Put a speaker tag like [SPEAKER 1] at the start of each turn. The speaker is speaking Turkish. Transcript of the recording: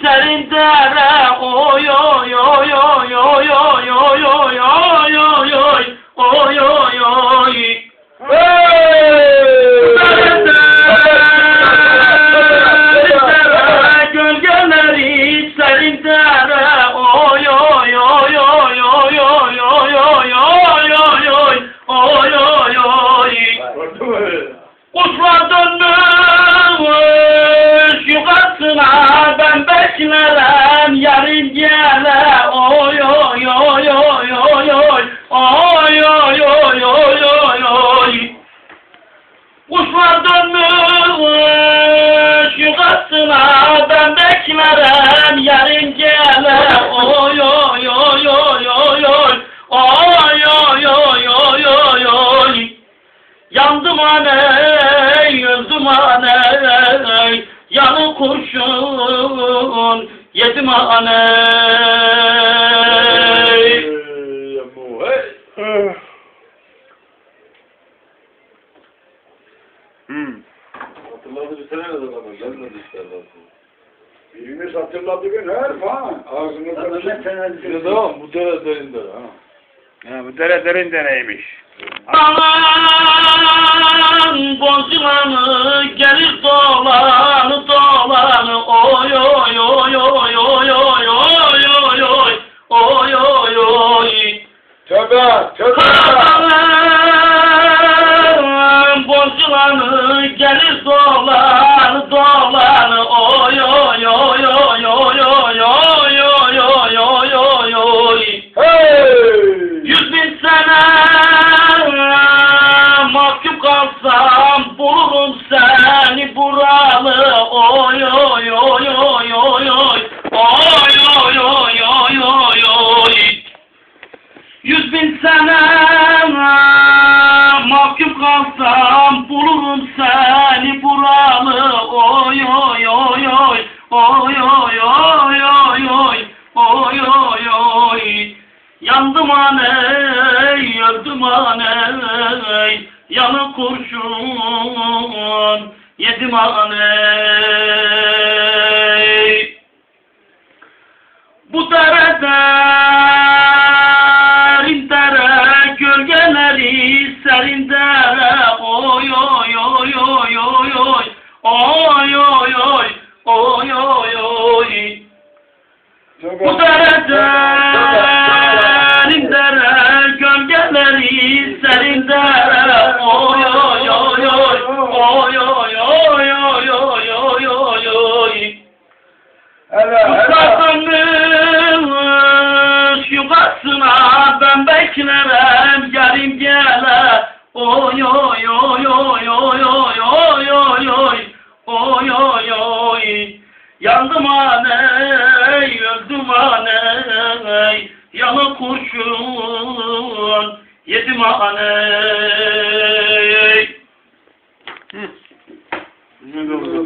[SPEAKER 1] சரிந்தாரா beklerim yarın gele oy oy oy oy oy oy oy oy oy oy oy oy Kuşlar dönmüş yukarısına ben beklerim yarın gele oy oy oy oy oy oy oy oy oy oy oy oy Yandım aney, öldüm aney, yanı kurşun, yetim aney.
[SPEAKER 2] Hmm.
[SPEAKER 3] Hatırladı bir sene de zaman gelmedi işte
[SPEAKER 2] aslında. Hatırladı gün her falan. Ağzımızda
[SPEAKER 3] bir şey fenaldi. Tamam bu dere derin dere
[SPEAKER 2] ha. Ya bu dere derin dereymiş. Allah!
[SPEAKER 1] Aman bonculanı gelir dolanı dolanı oy oy oy oy oy oy oy oy oy oy oy oy
[SPEAKER 2] Hey!
[SPEAKER 1] Yüz bin sene mahkum kalsam bulurum seni buralı oy oy oy Bakıp kalsam bulurum seni buralı. Oy oy oy oy. Oy oy oy oy oy. Oy oy oy. Yandım aney Öldüm aney. Yanı kurşun Yedim aney. Oy, oy oy ben beklerim yarım gele, oy oy oy oy oy oy oy oy oy, oy oy oy. Yandım aney, öldüm aney, yanı kurşun, yedim aney. Handle